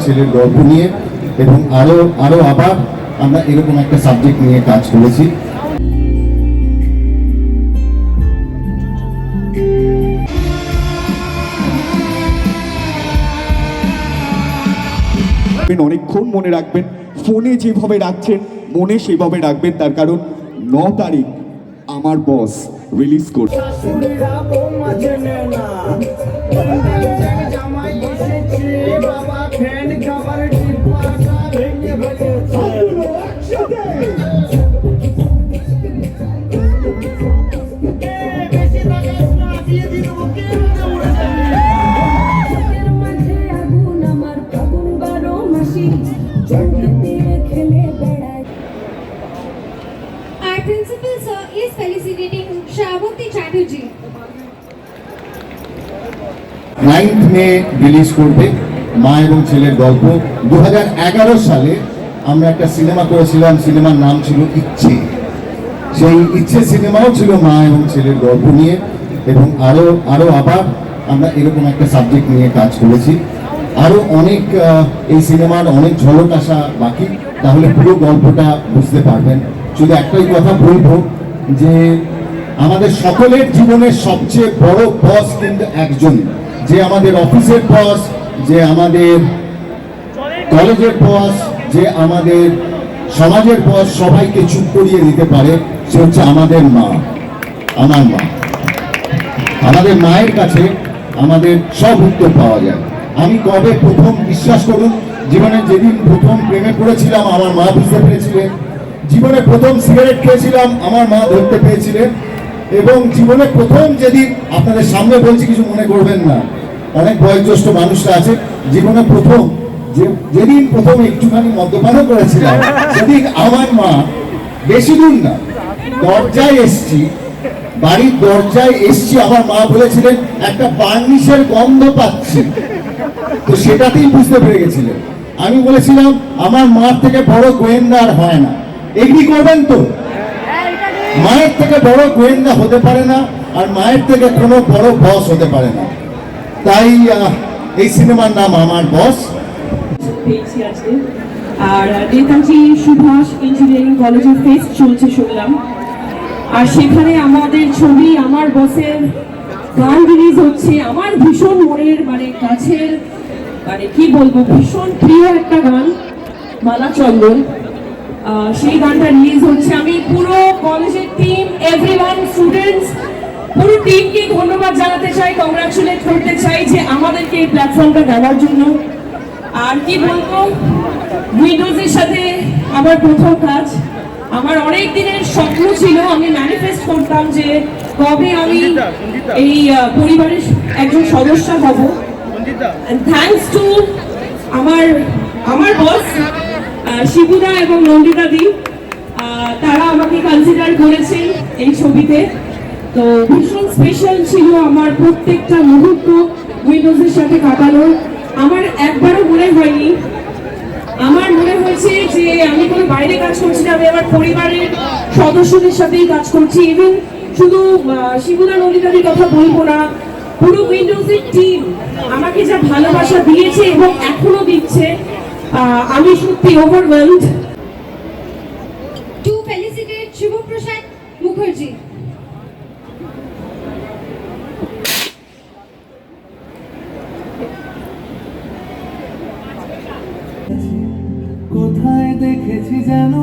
ছেলের গল্প নিয়ে এবং আরও আরও আবার আমরা এরকম একটা সাবজেক্ট নিয়ে কাজ করেছি। অনেকক্ষণ মনে রাখবেন ফোনে যেভাবে রাখছেন মনে সেভাবে রাখবেন তার কারণ ন তারিখ আমার বস রিলিজ করছে মাঝে আগুন আমার ফাগুন বারো মাসি চোখে দিয়ে খেলে বেড়ায় Our principal sir is felicitating Shravati Chatterjee. Ninth May release করবে মা এবং ছেলের গল্প। দু হাজার এগারো সালে আমরা একটা সিনেমা করেছিলাম, সিনেমার নাম ছিল ইচ্ছে। সেই ইচ্ছে সিনেমাও ছিল মা এবং ছেলের গল্প নিয়ে এবং আরও আরও আবার আমরা এরকম একটা সাবজেক্ট নিয়ে কাজ করেছি। আরও অনেক এই সিনেমার অনেক ঝলক আসা বাকি। তাহলে পুরো গল্পটা বুঝতে পারবেন। শুধু একটাই কথা বলব যে আমাদের সকলের জীবনের সবচেয়ে বড় বস কিন্তু একজন। যে আমাদের অফিসের বস যে আমাদের কলেজের বস যে আমাদের সমাজের বস সবাইকে চুপ করিয়ে দিতে পারে, সে হচ্ছে আমাদের মা, আমার মা। আমাদের মায়ের কাছে আমাদের সব উত্তর পাওয়া যায়। আমি কবে প্রথম বিশ্বাস করুন, জীবনে যেদিন প্রথম প্রেমে পড়েছিলাম, আমার মা বুঝতে পেরেছিলেন। জীবনে প্রথম সিগারেট খেয়েছিলাম, আমার মা ধরতে পেরেছিলেন। এবং জীবনে প্রথম যেদিন আপনাদের সামনে বলছি, কিছু মনে করবেন না। অনেক বয়োজ্যেষ্ঠ মানুষরা আছে, জীবনে প্রথম যেদিন প্রথম একটুখানি মদ্যপানও করেছিলাম, সেদিন আমার মা বেশি দূর না, দরজায় এসছি, বাড়ির দরজায় এসছি, আমার মা বলেছিলেন, একটা বার্নিশের গন্ধ পাচ্ছি। তো সেটাতেই বুঝতে পেরে গেছিলেন। আমি বলেছিলাম, আমার মার থেকে বড় গোয়েন্দা আর হয় না। এগ্রি করবেন তো? মায়ের থেকে বড় গোয়েন্দা হতে পারে না, আর মায়ের থেকে কোনো বড় বস হতে পারে না। তাই এই সিনেমার নাম আমার বস। পেয়েছি আর নেতাজি সুভাষ ইঞ্জিনিয়ারিং কলেজে ফেস্ট চলছে শুনলাম। আর সেখানে আমাদের ছবি আমার বসের গান রিলিজ হচ্ছে। আমার ভীষণ মনের মানে কাছের মানে কি বলব, ভীষণ প্রিয় একটা গান, মালা চন্দন। সেই গানটা রিলিজ হচ্ছে। আমি পুরো কলেজের টিম এভরিওয়ান স্টুডেন্টস পুরো টিমকে ধন্যবাদ জানাতে চাই কংগ্রাচুলেট করতে চাই যে আমাদেরকে এই প্ল্যাটফর্মটা দেওয়ার জন্য। আর কি বলব উইন্ডোজের সাথে আমার প্রথম কাজ। আমার অনেক দিনের স্বপ্ন ছিল আমি ম্যানিফেস্ট করতাম যে কবে আমি এই পরিবারের একজন সদস্য হব। থ্যাঙ্কস টু আমার আমার বস শিবুদা এবং নন্দিতা দি তারা আমাকে কনসিডার করেছেন এই ছবিতে। তো ভীষণ স্পেশাল ছিল আমার প্রত্যেকটা মুহূর্ত উইন্ডোজের সাথে কাটানোর আমার একবারও মনে হয়নি। আমার মনে হয়েছে যে আমি কোনো বাইরে কাজ করছি না, আমি আমার পরিবারের সদস্যদের সাথেই কাজ করছি। ইভেন শুধু শিবুদা নন্দিতাদির কথা বলব না, পুরো উইন্ডোজের টিম আমাকে যা ভালোবাসা দিয়েছে এবং এখনও দিচ্ছে আমি সত্যি overwhelmed To felicitate Shivaprasad Mukherjee. কোথায় দেখেছি যেন